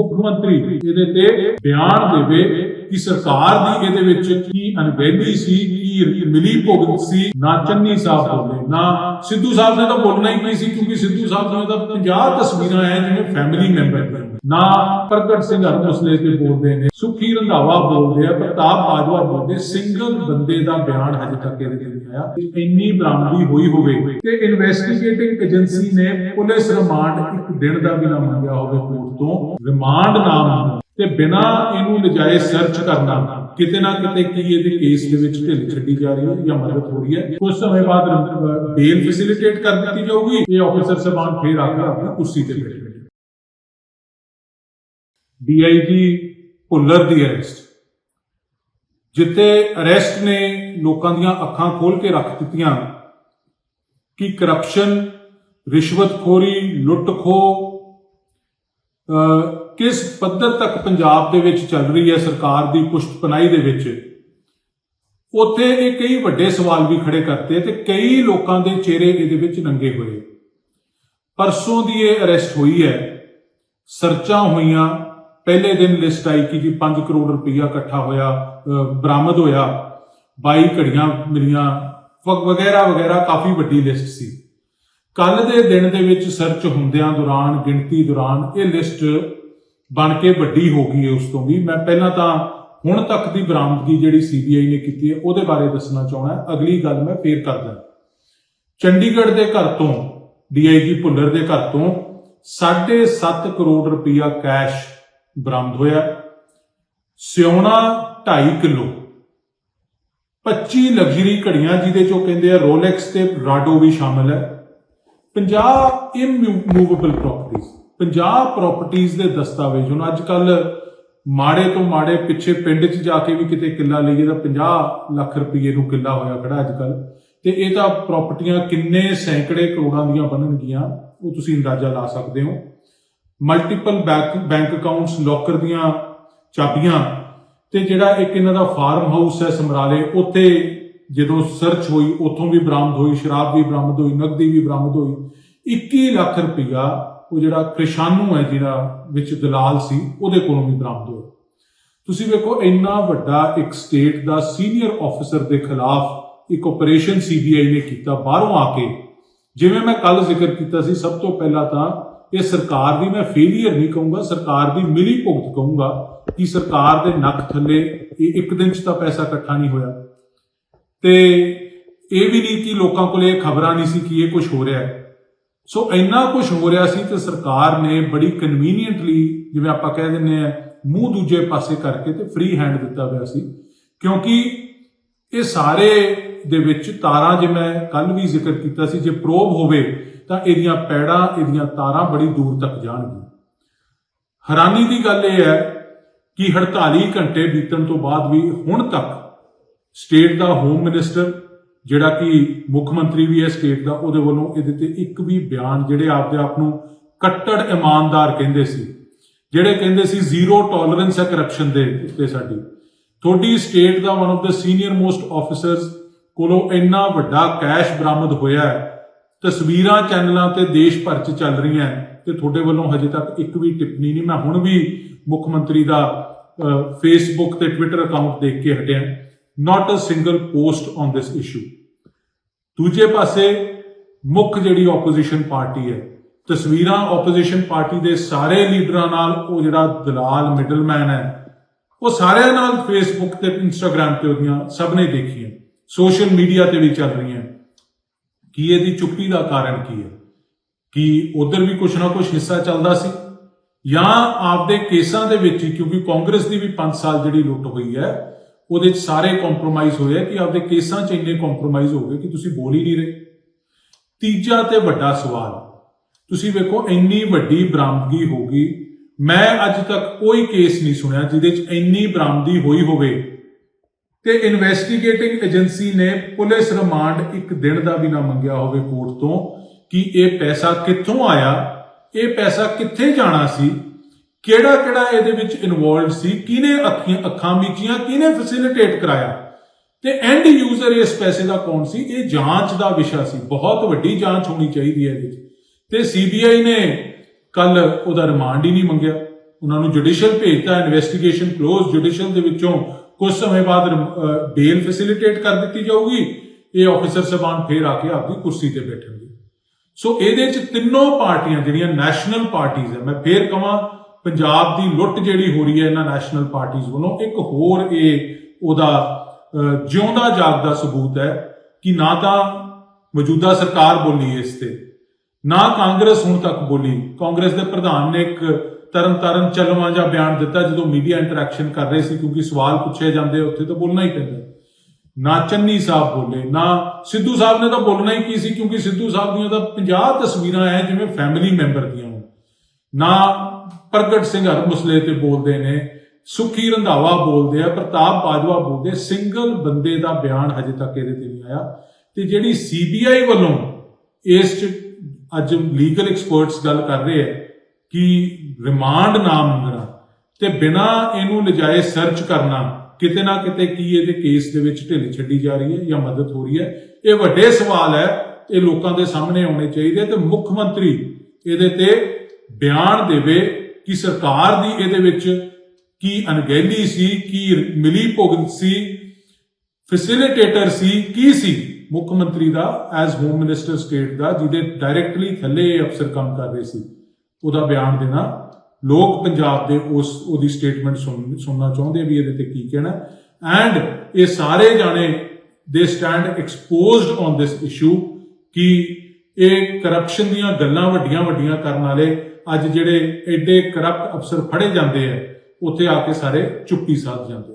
ਮੁੱਖ ਮੰਤਰੀ ਇਹਦੇ ਤੇ ਬਿਆਨ ਦੇਵੇ ਕਿ ਸਰਕਾਰ ਦੀ ਇਹਦੇ ਵਿੱਚ ਕੀ ਅਣਗਹਿਲੀ ਸੀ ਮਿਲੀ ਭੁਗਤ ਸੀ, ਨਾ ਚੰਨੀ ਸਾਹਿਬ ਬੋਲੇ, ਨਾ ਸਿੱਧੂ ਸਾਹਿਬ ਨੇ ਤਾਂ ਬੋਲਣਾ ਹੀ ਨਹੀਂ ਸੀ, ਕਿਉਂਕਿ ਸਿੱਧੂ ਸਾਹਿਬ ਨੇ ਤਾਂ 50 ਤਸਵੀਰਾਂ ਹੈ ਜਿਵੇਂ ਫੈਮਿਲੀ ਮੈਂਬਰ ਨਾ। ਪ੍ਰਗਟ ਸਿੰਘ ਹਰਮੁਸਲੇ ਤੇ ਬੋਲਦੇ ਨੇ, ਸੁਖੀ ਰੰਧਾਵਾ ਬੋਲਦੇ ਆ, ਪ੍ਰਤਾਪ ਬਾਜਵਾ ਬੋਲਦੇ, ਸਿੰਗਲ ਬੰਦੇ ਦਾ ਬਿਆਨ ਹਜੇ ਤੱਕ ਇਹਦੇ ਨਹੀਂ ਆਇਆ। ਇੰਨੀ ਬਰਾਮਦੀ ਹੋਈ ਹੋਵੇ ਤੇ ਇਨਵੈਸਟੀਗੇਟਿੰਗ ਏਜੰਸੀ ਨੇ ਪੁਲਿਸ ਰਿਮਾਂਡ ਇੱਕ ਦਿਨ ਦਾ ਵੀ ਨਾ ਮੰਗਿਆ ਹੋਵੇ ਕੋਰਟ ਤੋਂ, ਰਿਮਾਂਡ ਨਾ ਮੰਗੋ ਤੇ ਬਿਨਾ ਇਹਨੂੰ ਨਜਾਇ ਸਰਚ ਕਰਨਾ। ਕਿਤੇ ਨਾ ਕਿਤੇ ਕੀ ਇਹਦੇ ਕੇਸ ਦੇ ਵਿੱਚ ਢਿੱਲ ਛੱਡੀ ਜਾ ਰਹੀ ਹੈ ਜਾਂ ਮਦਦ ਹੋ ਰਹੀ ਹੈ। ਕੁਝ ਸਮੇਂ ਬਾਅਦ ਬੇਲ ਫੈਸਿਲਿਟੇਟ ਕਰ ਦਿੱਤੀ ਜਾਊਗੀ ਇਹ ਆਫੀਸਰ ਸਬਾਨ ਫੇਰ ਆ ਕੇ ਆਪਣੀ ਕੁਰਸੀ ਤੇ ਬੈਠਣਗੇ ਡੀਆਈਜੀ ਭੁੱਲਰ ਦੀ ਅਰੈਸਟ ਜਿੱਤੇ ਅਰੈਸਟ ਨੇ ਲੋਕਾਂ ਦੀਆਂ ਅੱਖਾਂ ਖੋਲ ਕੇ ਰੱਖ ਦਿੱਤੀਆਂ ਕਿ ਕਰਪਸ਼ਨ ਰਿਸ਼ਵਤਖੋਰੀ ਲੁੱਟਖੋ ਅਹ, ਕਿਸ ਪੱਧਰ ਤੱਕ ਪੰਜਾਬ ਦੇ ਵਿੱਚ ਚੱਲ ਰਹੀ ਹੈ ਸਰਕਾਰ ਦੀ ਪੁਸ਼ਤਪਨਾਈ ਦੇ ਵਿੱਚ? ਉੱਥੇ ਇਹ ਕਈ ਵੱਡੇ ਸਵਾਲ ਵੀ ਖੜੇ ਕਰਤੇ ਤੇ ਕਈ ਲੋਕਾਂ ਦੇ ਚਿਹਰੇ ਇਹਦੇ ਵਿੱਚ ਨੰਗੇ ਹੋਏ। ਪਰਸੋਂ ਦੀ ਇਹ ਅਰੈਸਟ ਹੋਈ ਹੈ। ਸਰਚਾਂ ਹੋਈਆਂ। ਪਹਿਲੇ ਦਿਨ ਲਿਸਟ ਆਈ ਕਿ ਜੀ 5 ਕਰੋੜ ਰੁਪਈਆ ਇਕੱਠਾ ਹੋਇਆ ਬਰਾਮਦ ਹੋਇਆ। 22 ਘੜੀਆਂ ਮਿਲੀਆਂ ਵ- ਵਗੈਰਾ ਵਗੈਰਾ, ਕਾਫੀ ਵੱਡੀ ਲਿਸਟ ਸੀ। ਕੱਲ ਦੇ ਦਿਨ ਦੇ ਵਿੱਚ ਸਰਚ ਹੁੰਦਿਆਂ ਦੌਰਾਨ, ਗਿਣਤੀ ਦੌਰਾਨ ਇਹ ਲਿਸਟ ਬਣ ਕੇ ਵੱਡੀ ਹੋ ਗਈ ਉਸ ਤੋਂ ਵੀ ਮੈਂ ਪਹਿਲਾਂ ਤਾਂ ਹੁਣ ਤੱਕ ਦੀ ਬਰਾਮਦਗੀ ਜਿਹੜੀ ਸੀਬੀਆਈ ਨੇ ਕੀਤੀ ਹੈ ਉਹਦੇ ਬਾਰੇ ਦੱਸਣਾ ਚਾਹਣਾ ਅਗਲੀ ਗੱਲ ਮੈਂ ਫੇਰ ਕਰਦਾ ਚੰਡੀਗੜ੍ਹ ਦੇ ਘਰ ਤੋਂ ਡੀਆਈਜੀ ਭੁੱਲਰ ਦੇ ਘਰ ਤੋਂ 7.5 ਕਰੋੜ ਰੁਪਇਆ ਕੈਸ਼ ਬਰਾਮਦ ਹੋਇਆ ਸਿਉਣਾ 2.5 ਕਿਲੋ 25 ਲਗਜ਼ਰੀ ਘੜੀਆਂ ਜਿਹਦੇ ਚੋਂ ਕਹਿੰਦੇ ਆ ਰੋਲੈਕਸ ਤੇ ਰਾਡੋ ਵੀ ਸ਼ਾਮਲ ਹੈ 50 ਇਮੂਵੇਬਲ ਪ੍ਰਾਪਰਟੀਆਂ 50 ਪ੍ਰਾਪਰਟੀਆਂ ਦੇ ਦਸਤਾਵੇਜ਼ ਹੁਣ ਅੱਜ ਕੱਲ ਮਾੜੇ ਤੋਂ ਮਾੜੇ ਪਿੱਛੇ ਪਿੰਡ 'ਚ ਜਾ ਕੇ ਵੀ ਕਿਤੇ ਕਿੱਲਾ ਲਈਏ ਤਾਂ 50 ਲੱਖ ਰੁਪਏ ਨੂੰ ਕਿੱਲਾ ਹੋਇਆ ਖੜਾ ਅੱਜ ਕੱਲ ਤੇ ਇਹ ਤਾਂ ਪ੍ਰਾਪਰਟੀਆਂ ਕਿੰਨੇ ਸੈਂਕੜੇ ਕਰੋੜਾਂ ਦੀਆਂ ਬਣਨਗੀਆਂ, ਉਹ ਤੁਸੀਂ ਅੰਦਾਜ਼ਾ ਲਾ ਸਕਦੇ ਹੋ। Multiple bank bank accounts locker ਦੀਆਂ ਚਾਬੀਆਂ ਤੇ ਜਿਹੜਾ ਇੱਕ ਇਹਨਾਂ ਦਾ ਫਾਰਮ ਹਾਊਸ ਹੈ ਸਮਰਾਲੇ, ਉੱਥੇ ਜਦੋਂ ਸਰਚ ਹੋਈ, ਉੱਥੋਂ ਵੀ ਬਰਾਮਦ ਹੋਈ, ਸ਼ਰਾਬ ਵੀ ਬਰਾਮਦ ਹੋਈ, ਨਕਦੀ ਵੀ ਬਰਾਮਦ ਹੋਈ 21 ਲੱਖ ਰੁਪਇਆ ਉਹ ਜਿਹੜਾ ਕ੍ਰਿਸ਼ਾਨੂ ਹੈ ਜਿਹੜਾ ਵਿੱਚ ਦਲਾਲ ਸੀ, ਉਹਦੇ ਕੋਲੋਂ ਵੀ ਬਰਾਮਦ ਹੋਇਆ। ਤੁਸੀਂ ਵੇਖੋ, ਇੰਨਾ ਵੱਡਾ ਇੱਕ ਸਟੇਟ ਦਾ ਸੀਨੀਅਰ ਆਫੀਸਰ ਦੇ ਖਿਲਾਫ ਇੱਕ ਆਪਰੇਸ਼ਨ ਸੀਬੀਆਈ ਨੇ ਕੀਤਾ, ਬਾਹਰੋਂ ਆ ਕੇ। ਜਿਵੇਂ ਮੈਂ ਕੱਲ ਜ਼ਿਕਰ ਕੀਤਾ ਸੀ, ਸਭ ਤੋਂ ਪਹਿਲਾਂ ਤਾਂ ਇਹ ਸਰਕਾਰ ਦੀ ਮੈਂ ਫੇਲੀਅਰ ਨਹੀਂ ਕਹੂੰਗਾ, ਸਰਕਾਰ ਦੀ ਮਿਲੀ ਭੁਗਤ ਕਹੂੰਗਾ ਕਿ ਸਰਕਾਰ ਦੇ ਨੱਕ ਥੱਲੇ ਇਹ ਇੱਕ ਦਿਨ 'ਚ ਤਾਂ ਪੈਸਾ ਇਕੱਠਾ ਨਹੀਂ ਹੋਇਆ। ਤੇ ਇਹ ਵੀ ਨਹੀਂ ਕਿ ਲੋਕਾਂ ਕੋਲ ਇਹ ਖਬਰਾਂ ਨਹੀਂ ਸੀ ਕਿ ਇਹ ਕੁਝ ਹੋ ਰਿਹਾ ਹੈ। ਸੋ ਇੰਨਾ ਕੁਝ ਹੋ ਰਿਹਾ ਸੀ ਤੇ ਸਰਕਾਰ ਨੇ ਬੜੀ ਕਨਵੀਨੀਅੰਟਲੀ ਜਿਵੇਂ ਆਪਾਂ ਕਹਿ ਦਿੰਨੇ ਆ ਮੂੰਹ ਦੂਜੇ ਪਾਸੇ ਕਰਕੇ ਤੇ ਫ੍ਰੀ ਹੈਂਡ ਦਿੱਤਾ ਹੋਇਆ ਸੀ। ਕਿਉਂਕਿ ਇਹ ਸਾਰੇ ਦੇ ਵਿੱਚ ਤਾਰਾਂ, ਜੇ ਮੈਂ ਕੱਲ ਵੀ ਜ਼ਿਕਰ ਕੀਤਾ ਸੀ, ਜੇ ਪ੍ਰੋਬ ਹੋਵੇ, ਤਾਂ ਇਹਦੀਆਂ ਪੈੜਾਂ, ਇਹਦੀਆਂ ਤਾਰਾਂ ਬੜੀ ਦੂਰ ਤੱਕ ਜਾਣਗੀਆਂ। ਹੈਰਾਨੀ ਦੀ ਗੱਲ ਇਹ ਹੈ ਕਿ 48 ਘੰਟੇ ਬੀਤਣ ਤੋਂ ਬਾਅਦ ਵੀ ਹੁਣ ਤੱਕ ਸਟੇਟ ਦਾ ਹੋਮ ਮਿਨਿਸਟਰ ਜਿਹੜਾ ਕਿ ਮੁੱਖ ਮੰਤਰੀ ਵੀ ਹੈ ਸਟੇਟ ਦਾ, ਉਹਦੇ ਵੱਲੋਂ ਇਹਦੇ ਤੇ ਇੱਕ ਵੀ ਬਿਆਨ ਜਿਹੜੇ ਆਪਦੇ ਆਪ ਨੂੰ ਕੱਟੜ ਇਮਾਨਦਾਰ ਕਹਿੰਦੇ ਸੀ, ਜਿਹੜੇ ਕਹਿੰਦੇ ਸੀ ਜ਼ੀਰੋ ਟੋਲਰੈਂਸ ਹੈ ਕਰਪਸ਼ਨ ਦੇ ਉੱਤੇ ਸਾਡੀ। ਤੁਹਾਡੀ ਸਟੇਟ ਦਾ ਵਨ ਆਫ ਦਾ ਸੀਨੀਅਰ ਮੋਸਟ ਆਫੀਸਰਸ ਕੋਲੋਂ ਇੰਨਾ ਵੱਡਾ ਕੈਸ਼ ਬਰਾਮਦ ਹੋਇਆ ਹੈ, ਤਸਵੀਰਾਂ ਚੈਨਲਾਂ ਤੇ ਦੇਸ਼ ਭਰ 'ਚ ਚੱਲ ਰਹੀਆਂ ਹੈ, ਤੇ ਤੁਹਾਡੇ ਵੱਲੋਂ ਹਜੇ ਤੱਕ ਇੱਕ ਵੀ ਟਿੱਪਣੀ ਨਹੀਂ, ਮੈਂ ਹੁਣ ਵੀ ਮੁੱਖ ਮੰਤਰੀ ਦਾ ਫੇਸਬੁੱਕ ਤੇ ਟਵਿੱਟਰ ਅਕਾਊਂਟ ਦੇਖ ਕੇ ਹਟਿਆ। Not a single post on this issue ਦੂਜੇ ਪਾਸੇ, ਮੁੱਖ ਜਿਹੜੀ ਆਪੋਜੀਸ਼ਨ ਪਾਰਟੀ ਹੈ, ਤਸਵੀਰਾਂ ਆਪੋਜੀਸ਼ਨ ਪਾਰਟੀ ਦੇ ਸਾਰੇ ਲੀਡਰਾਂ ਨਾਲ ਉਹ ਜਿਹੜਾ ਦਲਾਲ ਮਿਡਲਮੈਨ ਹੈ, ਉਹ ਸਾਰਿਆਂ ਨਾਲ ਫੇਸਬੁੱਕ ਤੇ ਇੰਸਟਾਗ੍ਰam ਤੇ ਉਹਦੀਆਂ ਸਭ ਨੇ ਦੇਖੀਆਂ ਸੋਸ਼ਲ ਮੀਡੀਆ ਤੇ ਵੀ ਚੱਲ ਰਹੀਆਂ। ਕੀ ਇਹਦੀ ਚੁੱਪੀ ਦਾ ਕਾਰਨ ਕੀ ਹੈ? ਕਿ ਉਧਰ ਵੀ ਕੁਝ ਨਾ ਕੁਝ ਹਿੱਸਾ ਚੱਲਦਾ ਸੀ? ਜਾਂ ਆਪਦੇ ਕੇਸਾਂ ਦੇ ਵਿੱਚ ਹੀ, ਕਿਉਂਕਿ ਕਾਂਗਰਸ ਦੀ ਵੀ 5 ਸਾਲ ਜਿਹੜੀ ਲੁੱਟ ਹੋਈ ਹੈ ਉਹਦੇ ਚ ਸਾਰੇ ਕੰਪਰੋਮਾਈਜ਼ ਹੋਏ ਕਿ ਆਪਦੇ ਕੇਸਾਂ ਚ ਇੰਨੇ ਕੰਪਰੋਮਾਈਜ਼ ਹੋ ਗਏ ਕਿ ਤੁਸੀਂ ਬੋਲ ਹੀ ਨਹੀਂ ਰਹੇ। ਤੀਜਾ ਤੇ ਵੱਡਾ ਸਵਾਲ, ਤੁਸੀਂ ਵੇਖੋ ਇੰਨੀ ਵੱਡੀ ਬਰਾਮਦਗੀ ਹੋ ਗਈ। ਮੈਂ ਅੱਜ ਤੱਕ ਕੋਈ ਕੇਸ ਨਹੀਂ ਸੁਣਿਆ ਜਿਹਦੇ ਚ ਇੰਨੀ ਬਰਾਮਦੀ ਹੋਈ ਹੋਵੇ। ਤੇ ਇਨਵੈਸਟੀਗੇਟਿੰਗ ਏਜੰਸੀ ਨੇ ਪੁਲਿਸ ਰਿਮਾਂਡ ਇੱਕ ਦਿਨ ਦਾ ਵੀ ਨਾ ਮੰਗਿਆ ਹੋਵੇ ਕੋਰਟ ਤੋਂ ਕਿ ਇਹ ਪੈਸਾ ਕਿੱਥੋਂ ਆਇਆ, ਇਹ ਪੈਸਾ ਕਿੱਥੇ ਜਾਣਾ ਸੀ ਕਿਹੜਾ ਕਿਹੜਾ ਇਹਦੇ ਵਿੱਚ ਇਨਵੋਲਵ ਸੀ? ਕਿਹਨੇ ਅੱਖੀਆਂ ਅੱਖਾਂ ਮੀਚੀਆਂ ਕਿਹਨੇ ਫੈਸਿਲਿਟੇਟ ਕਰਾਇਆ? ਤੇ ਐਂਡ ਯੂਜ਼ਰ ਇਸ ਪੈਸੇ ਦਾ ਕੌਣ ਸੀ? ਇਹ ਜਾਂਚ ਦਾ ਵਿਸ਼ਾ ਸੀ। ਬਹੁਤ ਵੱਡੀ ਜਾਂਚ ਹੋਣੀ ਚਾਹੀਦੀ ਹੈ ਇਹਦੇ ਵਿੱਚ। ਤੇ ਸੀਬੀਆਈ ਨੇ ਕੱਲ ਉਹਦਾ ਰਿਮਾਂਡ ਹੀ ਨਹੀਂ ਮੰਗਿਆ। ਉਹਨਾਂ ਨੂੰ ਜੁਡੀਸ਼ੀਅਲ ਭੇਜਤਾ ਇਨਵੈਸਟੀਗੇਸ਼ਨ ਕਲੋਜ਼ ਜੁਡੀਸ਼ੀਅਲ ਦੇ ਵਿੱਚੋਂ ਕੁਝ ਸਮੇਂ ਬਾਅਦ ਬੇਲ ਫੈਸਿਲਿਟੇਟ ਕਰ ਦਿੱਤੀ ਜਾਊਗੀ। ਇਹ ਆਫੀਸਰ ਸਬਾਨ ਫੇਰ ਆ ਕੇ ਆਪਦੀ ਕੁਰਸੀ ਤੇ ਬੈਠਣਗੇ। ਸੋ ਇਹਦੇ ਚ ਤਿੰਨੋਂ ਪਾਰਟੀਆਂ ਜਿਹੜੀਆਂ ਨੈਸ਼ਨਲ ਪਾਰਟੀਆਂ ਹੈ, ਮੈਂ ਫੇਰ ਕਹਾਂ ਪੰਜਾਬ ਦੀ ਲੁੱਟ ਜਿਹੜੀ ਹੋ ਰਹੀ ਹੈ ਇਹਨਾਂ ਨੈਸ਼ਨਲ ਪਾਰਟੀਆਂ ਵੱਲੋਂ, ਇੱਕ ਹੋਰ ਇਹ ਉਹਦਾ ਜਿਉਂਦਾ ਜਾਗਦਾ ਸਬੂਤ ਹੈ ਕਿ ਨਾ ਤਾਂ ਮੌਜੂਦਾ ਸਰਕਾਰ ਬੋਲੀ ਇਸ ਤੇ, ਨਾ ਕਾਂਗਰਸ ਹੁਣ ਤੱਕ ਬੋਲੀ। ਕਾਂਗਰਸ ਦੇ ਪ੍ਰਧਾਨ ਨੇ ਇੱਕ ਤਰਨ ਤਾਰਨ ਚੱਲਵਾਂ ਜਾਂ ਬਿਆਨ ਦਿੱਤਾ ਜਦੋਂ ਮੀਡੀਆ ਇੰਟਰੈਕਸ਼ਨ ਕਰ ਰਹੇ ਸੀ, ਕਿਉਂਕਿ ਸਵਾਲ ਪੁੱਛੇ ਜਾਂਦੇ ਉੱਥੇ ਤਾਂ ਬੋਲਣਾ ਹੀ ਪੈਂਦਾ। ਨਾ ਚੰਨੀ ਸਾਹਿਬ ਬੋਲੇ, ਨਾ ਸਿੱਧੂ ਸਾਹਿਬ ਨੇ ਤਾਂ ਬੋਲਣਾ ਹੀ ਕੀ ਸੀ, ਕਿਉਂਕਿ ਸਿੱਧੂ ਸਾਹਿਬ ਦੀਆਂ ਤਾਂ 50 ਤਸਵੀਰਾਂ ਐ, ਜਿਵੇਂ ਫੈਮਿਲੀ ਮੈਂਬਰ ਦੀਆਂ ਹੋਣ। ਨਾ ਪ੍ਰਗਟ ਸਿੰਘ ਹਰ ਮੁਸਲੇ ਤੇ ਬੋਲਦੇ ਨੇ, ਸੁਖੀ ਰੰਧਾਵਾ ਬੋਲਦੇ ਆ, ਪ੍ਰਤਾਪ ਬਾਜਵਾ ਬੋਲਦੇ ਸਿੰਗਲ ਬੰਦੇ ਦਾ ਬਿਆਨ ਹਜੇ ਤੱਕ ਇਹਦੇ ਤੇ ਨਹੀਂ ਆਇਆ। ਤੇ ਜਿਹੜੀ ਸੀਬੀਆਈ ਵੱਲੋਂ ਇਸ ਚ ਅੱਜ ਲੀਗਲ ਐਕਸਪਰਟਸ ਗੱਲ ਕਰ ਰਹੇ ਆ ਕਿ ਰਿਮਾਂਡ ਨਾ ਮੰਗਣਾ ਤੇ ਬਿਨਾ ਇਹਨੂੰ ਲਿਜਾਏ ਸਰਚ ਕਰਨਾ, ਕਿਤੇ ਨਾ ਕਿਤੇ ਕੀ ਇਹਦੇ ਕੇਸ ਦੇ ਵਿੱਚ ਢਿੱਲ ਛੱਡੀ ਜਾ ਰਹੀ ਹੈ ਜਾਂ ਮਦਦ ਹੋ ਰਹੀ ਹੈ, ਇਹ ਵੱਡੇ ਸਵਾਲ ਹੈ, ਇਹ ਲੋਕਾਂ ਦੇ ਸਾਹਮਣੇ ਆਉਣੇ ਚਾਹੀਦੇ ਤੇ ਮੁੱਖ ਮੰਤਰੀ ਇਹਦੇ ਤੇ ਬਿਆਨ ਦੇਵੇ ਕਿ ਸਰਕਾਰ ਦੀ ਇਹਦੇ ਵਿੱਚ ਕੀ ਅਣਗਹਿਲੀ ਸੀ, ਕੀ ਮਿਲੀ ਭੁਗਤ ਸੀ ਫੈਸਿਲਿਟੇਟਰ ਸੀ, ਕੀ ਸੀ? ਮੁੱਖ ਮੰਤਰੀ ਦਾ ਐਜ਼ ਹੋਮ ਮਿਨਿਸਟਰ ਸਟੇਟ ਦਾ, ਜਿਹਦੇ ਡਾਇਰੈਕਟਲੀ ਥੱਲੇ ਇਹ ਅਫਸਰ ਕੰਮ ਕਰ ਰਹੇ ਸੀ। ਉਹਦਾ ਬਿਆਨ ਦੇਣਾ। ਲੋਕ ਪੰਜਾਬ ਦੇ ਉਸ, ਉਹਦੀ ਸਟੇਟਮੈਂਟ ਸੁਣ, ਸੁਣਨਾ ਚਾਹੁੰਦੇ ਵੀ ਇਹਦੇ ਤੇ ਕੀ ਕਹਿਣਾ। ਐਂਡ ਇਹ ਸਾਰੇ ਜਾਣੇ ਦੇ stand exposed on this issue ਕਿ ਇਹ ਕਰਪਸ਼ਨ ਦੀਆਂ ਗੱਲਾਂ ਵੱਡੀਆਂ ਵੱਡੀਆਂ ਕਰਨ ਵਾਲੇ ਅੱਜ ਜਿਹੜੇ ਐਡੇ ਕਰਪਟ ਅਫਸਰ ਫੜੇ ਜਾਂਦੇ ਆ, ਉੱਥੇ ਆ ਕੇ ਸਾਰੇ ਚੁੱਪੀ ਸਾਧ ਜਾਂਦੇ